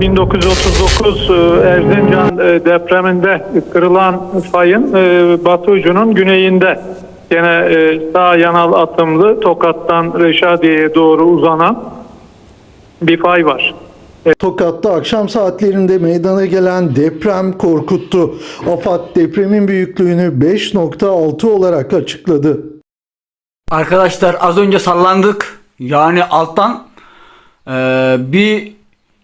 1939 e, Erzincan e, depreminde kırılan fayın e, batı ucunun güneyinde gene e, sağ yanal atımlı Tokat'tan Reşadiye'ye doğru uzanan bir fay var. Tokat'ta akşam saatlerinde meydana gelen deprem korkuttu. AFAD depremin büyüklüğünü 5.6 olarak açıkladı. Arkadaşlar az önce sallandık. Yani alttan eee, bir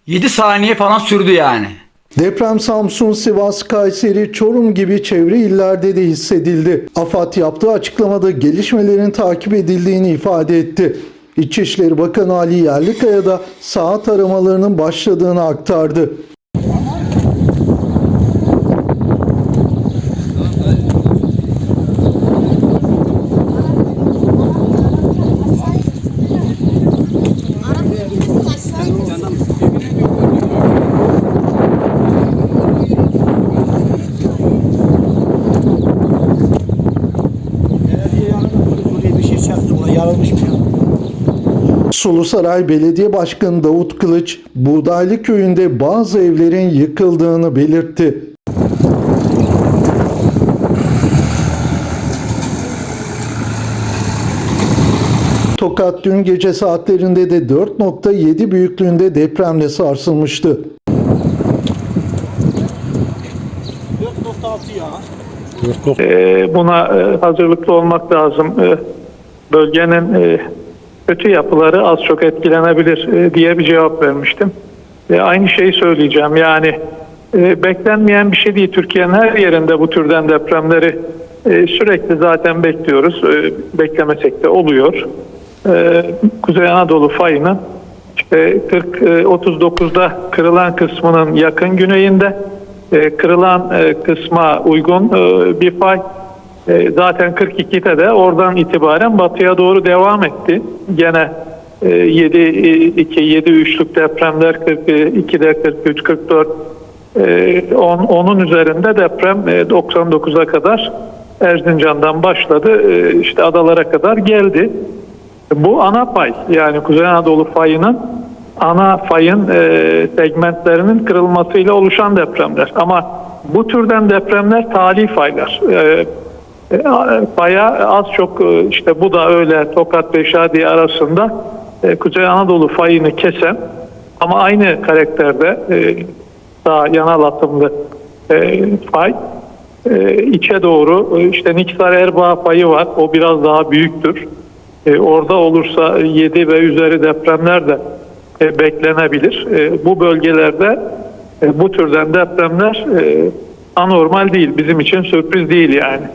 7 saniye falan sürdü yani. Deprem Samsun, Sivas, Kayseri, Çorum gibi çevre illerde de hissedildi. AFAD yaptığı açıklamada gelişmelerin takip edildiğini ifade etti. İçişleri Bakanı Ali Yerlikaya da saat aramalarının başladığını aktardı. Buraya bir şey çarptı buna yarılmış mı ya? Sulusaray Belediye Başkanı Davut Kılıç, Buğdaylı Köyü'nde bazı evlerin yıkıldığını belirtti. Tokat dün gece saatlerinde de 4.7 büyüklüğünde depremle sarsılmıştı. 4.6 ya. E, buna e, hazırlıklı olmak lazım. Bölgenin e, kötü yapıları az çok etkilenebilir e, diye bir cevap vermiştim. E, aynı şeyi söyleyeceğim. Yani e, beklenmeyen bir şey değil. Türkiye'nin her yerinde bu türden depremleri e, sürekli zaten bekliyoruz. E, beklemesek de oluyor. E, Kuzey Anadolu fayının işte 40 e, 39'da kırılan kısmının yakın güneyinde e, kırılan e, kısma uygun e, bir fay. E, zaten 42'de de oradan itibaren batıya doğru devam etti. Gene e, 7 2 7 3'lük depremler 42'de 43 44 e, on, onun üzerinde deprem e, 99'a kadar Erzincan'dan başladı. E, işte adalara kadar geldi. Bu ana pay yani Kuzey Anadolu fayının ana fayın e, segmentlerinin kırılmasıyla oluşan depremler. Ama bu türden depremler tali faylar. E, faya az çok e, işte bu da öyle Tokat ve Şadiye arasında e, Kuzey Anadolu fayını kesen ama aynı karakterde daha yanal atımlı fay içe doğru işte Niksar Erbaa fayı var. O biraz daha büyüktür. Orada olursa 7 ve üzeri depremler de beklenebilir. Bu bölgelerde bu türden depremler anormal değil. Bizim için sürpriz değil yani.